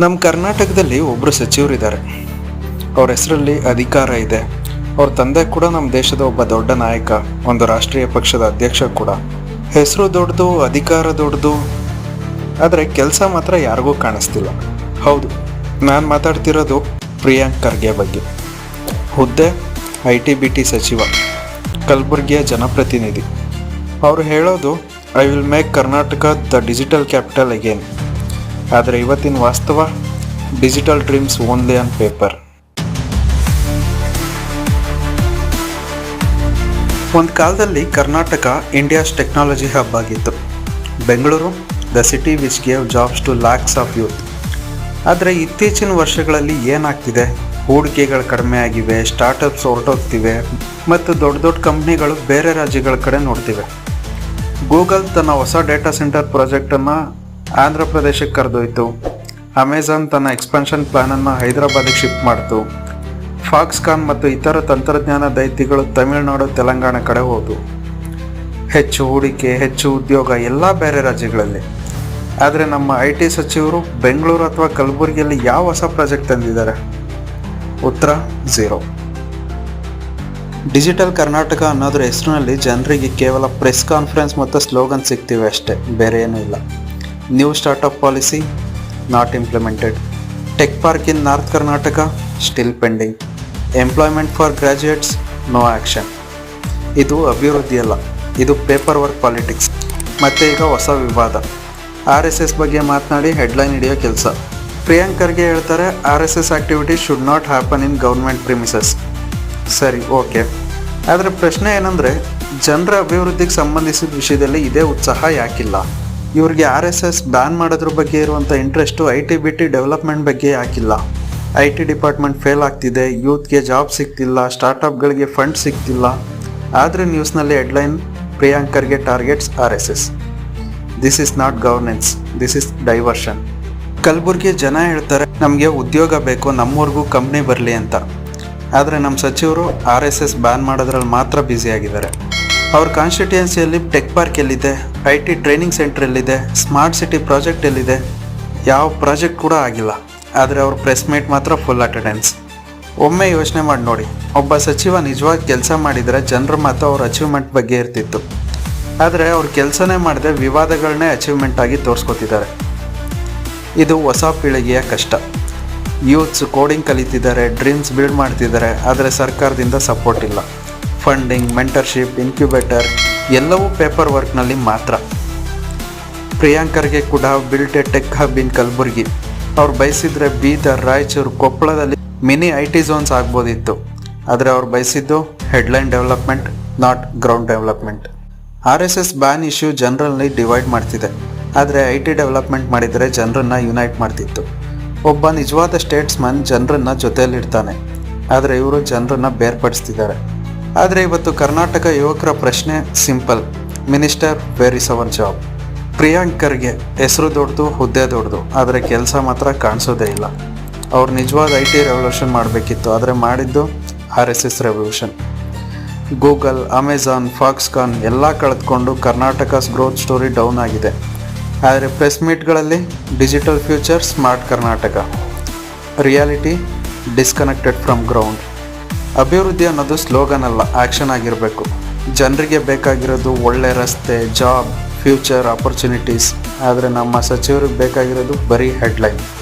ನಮ್ಮ ಕರ್ನಾಟಕದಲ್ಲಿ ಒಬ್ಬರು ಸಚಿವರಿದ್ದಾರೆ. ಅವ್ರ ಹೆಸರಲ್ಲಿ ಅಧಿಕಾರ ಇದೆ. ಅವ್ರ ತಂದೆ ಕೂಡ ನಮ್ಮ ದೇಶದ ಒಬ್ಬ ದೊಡ್ಡ ನಾಯಕ, ಒಂದು ರಾಷ್ಟ್ರೀಯ ಪಕ್ಷದ ಅಧ್ಯಕ್ಷ ಕೂಡ. ಹೆಸರು ದೊಡ್ಡದು ಅಧಿಕಾರ ದೊಡ್ಡದು ಆದರೆ ಕೆಲಸ ಮಾತ್ರ ಯಾರಿಗೂ ಕಾಣಿಸ್ತಿಲ್ಲ. ಹೌದು, ನಾನು ಮಾತಾಡ್ತಿರೋದು ಪ್ರಿಯಾಂಕ್ ಖರ್ಗೆ ಬಗ್ಗೆ. ಹುದ್ದೆ, ಐ ಟಿ ಬಿ ಟಿ ಸಚಿವ, ಕಲಬುರಗಿಯ ಜನಪ್ರತಿನಿಧಿ. ಅವರು ಹೇಳೋದು, I will make Karnataka the digital capital again. ಆದರೆ ಇವತ್ತಿನ ವಾಸ್ತವ digital dreams only on paper ಒಂದು ಕಾಲದಲ್ಲಿ ಕರ್ನಾಟಕ ಇಂಡಿಯಾಸ್ ಟೆಕ್ನಾಲಜಿ ಹಬ್ ಆಗಿತ್ತು. Bengaluru the city which gave jobs to lakhs of youth ಆದರೆ ಇತ್ತೀಚಿನ ವರ್ಷಗಳಲ್ಲಿ ಏನಾಗ್ತಿದೆ? ಹೂಡಿಕೆಗಳು ಕಡಿಮೆ ಆಗಿವೆ ಸ್ಟಾರ್ಟಪ್ಸ್ ಹೊರಟೋಗ್ತಿವೆ, ಮತ್ತು ದೊಡ್ಡ ದೊಡ್ಡ ಕಂಪ್ನಿಗಳು ಬೇರೆ ರಾಜ್ಯಗಳ ಕಡೆ ನೋಡ್ತಿವೆ. ಗೂಗಲ್ ತನ್ನ ಹೊಸ ಡೇಟಾ ಸೆಂಟರ್ ಪ್ರಾಜೆಕ್ಟನ್ನು ಆಂಧ್ರ ಪ್ರದೇಶಕ್ಕೆ ಕರೆದೊಯ್ತು. ಅಮೆಝಾನ್ ತನ್ನ ಎಕ್ಸ್ಪಾನ್ಷನ್ ಪ್ಲಾನನ್ನು ಹೈದರಾಬಾದಿಗೆ ಶಿಫ್ಟ್ ಮಾಡ್ತು. ಫಾಕ್ಸ್ಕಾನ್ ಮತ್ತು ಇತರ ತಂತ್ರಜ್ಞಾನ ದೈತ್ಯಗಳು ತಮಿಳುನಾಡು, ತೆಲಂಗಾಣ ಕಡೆ ಹೋದವು ಹೆಚ್ಚು ಹೂಡಿಕೆ, ಹೆಚ್ಚು ಉದ್ಯೋಗ ಎಲ್ಲ ಬೇರೆ ರಾಜ್ಯಗಳಲ್ಲಿ. ಆದರೆ ನಮ್ಮ ಐ ಟಿ ಸಚಿವರು ಬೆಂಗಳೂರು ಅಥವಾ ಕಲಬುರಗಿಯಲ್ಲಿ ಯಾವ ಹೊಸ ಪ್ರಾಜೆಕ್ಟ್ ತಂದಿದ್ದಾರೆ? ಉತ್ತರ ಝೀರೋ ಡಿಜಿಟಲ್ ಕರ್ನಾಟಕ ಅನ್ನೋದ್ರ ಹೆಸರಿನಲ್ಲಿ ಜನರಿಗೆ ಕೇವಲ ಪ್ರೆಸ್ ಕಾನ್ಫರೆನ್ಸ್ ಮತ್ತು ಸ್ಲೋಗನ್ ಸಿಗ್ತೀವಿ ಅಷ್ಟೇ. ಬೇರೆ ಏನೂ ಇಲ್ಲ. New startup policy not implemented tech park in north Karnataka still pending employment for graduates no action ಇದು ಅಭಿವೃದ್ಧಿಯಲ್ಲ ಇದು ಪೇಪರ್ ವರ್ಕ್ ಪಾಲಿಟಿಕ್ಸ್ ಮತ್ತು ಈಗ ಹೊಸ ವಿವಾದ. ಆರ್ ಎಸ್ ಎಸ್ ಬಗ್ಗೆ ಮಾತನಾಡಿ ಹೆಡ್ಲೈನ್ ಹಿಡಿಯೋ ಕೆಲಸ. ಪ್ರಿಯಾಂಕರ್ಗೆ ಹೇಳ್ತಾರೆ R S S activity should not happen in government premises ಸರಿ ಓಕೆ ಆದರೆ ಪ್ರಶ್ನೆ ಏನಂದರೆ, ಜನರ ಅಭಿವೃದ್ಧಿಗೆ ಸಂಬಂಧಿಸಿದ ವಿಷಯದಲ್ಲಿ ಇದೇ ಉತ್ಸಾಹ ಯಾಕಿಲ್ಲ? ಇವ್ರಿಗೆ ಆರ್ ಎಸ್ ಎಸ್ ಬ್ಯಾನ್ ಮಾಡೋದ್ರ ಬಗ್ಗೆ ಇರುವಂಥ interest I T B T development ಬಗ್ಗೆ ಹಾಕಿಲ್ಲ. ಐ ಟಿ ಡಿಪಾರ್ಟ್ಮೆಂಟ್ ಫೇಲ್ ಆಗ್ತಿದೆ ಯೂತ್ಗೆ ಜಾಬ್ ಸಿಗ್ತಿಲ್ಲ ಸ್ಟಾರ್ಟಪ್ಗಳಿಗೆ ಫಂಡ್ ಸಿಗ್ತಿಲ್ಲ. ಆದರೆ ನ್ಯೂಸ್ನಲ್ಲಿ headline ಪ್ರಿಯಾಂಕರ್ಗೆ targets R S S. This is not governance this is diversion Kalaburagi ಜನ ಹೇಳ್ತಾರೆ, ನಮಗೆ ಉದ್ಯೋಗ ಬೇಕು, ನಮ್ಮೂರಿಗೂ ಕಂಪ್ನಿ ಬರಲಿ ಅಂತ. ಆದರೆ ನಮ್ಮ ಸಚಿವರು ಆರ್ ಎಸ್ ಎಸ್ ಬ್ಯಾನ್ ಮಾಡೋದ್ರಲ್ಲಿ ಮಾತ್ರ ಬ್ಯುಸಿ ಆಗಿದ್ದಾರೆ. ಅವ್ರ ಕಾನ್ಸ್ಟಿಟ್ಯೂನ್ಸಿಯಲ್ಲಿ ಟೆಕ್ ಪಾರ್ಕ್ ಎಲ್ಲಿದೆ? ಐ ಟಿ ಟ್ರೈನಿಂಗ್ ಸೆಂಟರ್ ಎಲ್ಲಿದೆ? ಸ್ಮಾರ್ಟ್ ಸಿಟಿ ಪ್ರಾಜೆಕ್ಟ್ ಎಲ್ಲಿದೆ? ಯಾವ ಪ್ರಾಜೆಕ್ಟ್ ಕೂಡ ಆಗಿಲ್ಲ. ಆದರೆ ಅವ್ರ ಪ್ರೆಸ್ ಮೀಟ್ ಮಾತ್ರ ಫುಲ್ ಅಟೆಂಡೆನ್ಸ್ ಒಮ್ಮೆ ಯೋಚನೆ ಮಾಡಿ ನೋಡಿ. ಒಬ್ಬ ಸಚಿವ ನಿಜವಾಗಿ ಕೆಲಸ ಮಾಡಿದರೆ ಜನರ ಮಾತು ಅವ್ರ ಅಚೀವ್ಮೆಂಟ್ ಬಗ್ಗೆ ಇರ್ತಿತ್ತು. ಆದರೆ ಅವ್ರ ಕೆಲಸನೇ ಮಾಡದೆ ವಿವಾದಗಳನ್ನೇ ಅಚೀವ್ಮೆಂಟ್ ಆಗಿ ತೋರಿಸ್ಕೊತಿದ್ದಾರೆ. ಇದು ಹೊಸ ಪೀಳಿಗೆಯ ಕಷ್ಟ. ಯೂತ್ಸ್ ಕೋಡಿಂಗ್ ಕಲಿತಿದ್ದಾರೆ ಡ್ರೀಮ್ಸ್ ಬಿಲ್ಡ್ ಮಾಡ್ತಿದ್ದಾರೆ, ಆದರೆ ಸರ್ಕಾರದಿಂದ ಸಪೋರ್ಟ್ ಇಲ್ಲ. ಫಂಡಿಂಗ್ ಮೆಂಟರ್ಶಿಪ್ ಇನ್ಕ್ಯುಬೇಟರ್ ಎಲ್ಲವೂ ಪೇಪರ್ ವರ್ಕ್ನಲ್ಲಿ ಮಾತ್ರ. ಪ್ರಿಯಾಂಕರ್ಗೆ ಕೂಡ built tech hub in Kalaburagi. ಅವ್ರು ಬಯಸಿದ್ರೆ ಬೀದರ್, ರಾಯಚೂರು, ಕೊಪ್ಪಳದಲ್ಲಿ ಮಿನಿ ಐ ಟಿ ಝೋನ್ಸ್ ಆಗ್ಬೋದಿತ್ತು. ಆದರೆ ಅವ್ರು ಬಯಸಿದ್ದು headline development not ground development R S S ban issue ಜನರಲ್ಲಿ ಡಿವೈಡ್ ಮಾಡ್ತಿದೆ. ಆದರೆ ಐ ಟಿ ಡೆವಲಪ್ಮೆಂಟ್ ಮಾಡಿದರೆ ಜನರನ್ನ ಯುನೈಟ್ ಮಾಡ್ತಿತ್ತು. ಒಬ್ಬ ನಿಜವಾದ ಸ್ಟೇಟ್ಸ್ಮನ್ ಜನರನ್ನ ಜೊತೆಯಲ್ಲಿಡ್ತಾನೆ. ಆದರೆ ಇವರು ಜನರನ್ನ ಬೇರ್ಪಡಿಸ್ತಿದ್ದಾರೆ. ಆದರೆ ಇವತ್ತು ಕರ್ನಾಟಕ ಯುವಕರ ಪ್ರಶ್ನೆ simple. Minister where is our job ಪ್ರಿಯಾಂಕರ್ಗೆ ಹೆಸರು ದೊಡ್ಡದು ಹುದ್ದೆ ದೊಡ್ಡದು ಆದರೆ ಕೆಲಸ ಮಾತ್ರ ಕಾಣಿಸೋದೇ ಇಲ್ಲ. ಅವ್ರು ನಿಜವಾದ ಐ ಟಿ ರೆವಲ್ಯೂಷನ್ ಮಾಡಬೇಕಿತ್ತು, ಆದರೆ ಮಾಡಿದ್ದು R S S revolution Google Amazon Foxconn ಎಲ್ಲ ಕಳೆದುಕೊಂಡು ಕರ್ನಾಟಕಸ್ ಗ್ರೋತ್ ಸ್ಟೋರಿ ಡೌನ್ ಆಗಿದೆ. ಆದರೆ press ಮೀಟ್ಗಳಲ್ಲಿ digital future smart Karnataka. Reality disconnected from ground ಅಭಿವೃದ್ಧಿ ಅನ್ನೋದು ಸ್ಲೋಗನ್ ಅಲ್ಲ ಆ್ಯಕ್ಷನ್ ಆಗಿರಬೇಕು. ಜನರಿಗೆ ಬೇಕಾಗಿರೋದು ಒಳ್ಳೆ ರಸ್ತೆ ಜಾಬ್ ಫ್ಯೂಚರ್ ಆಪರ್ಚುನಿಟೀಸ್ ಆದರೆ ನಮ್ಮ ಸಚಿವರಿಗೆ ಬೇಕಾಗಿರೋದು ಬರೀ ಹೆಡ್ಲೈನ್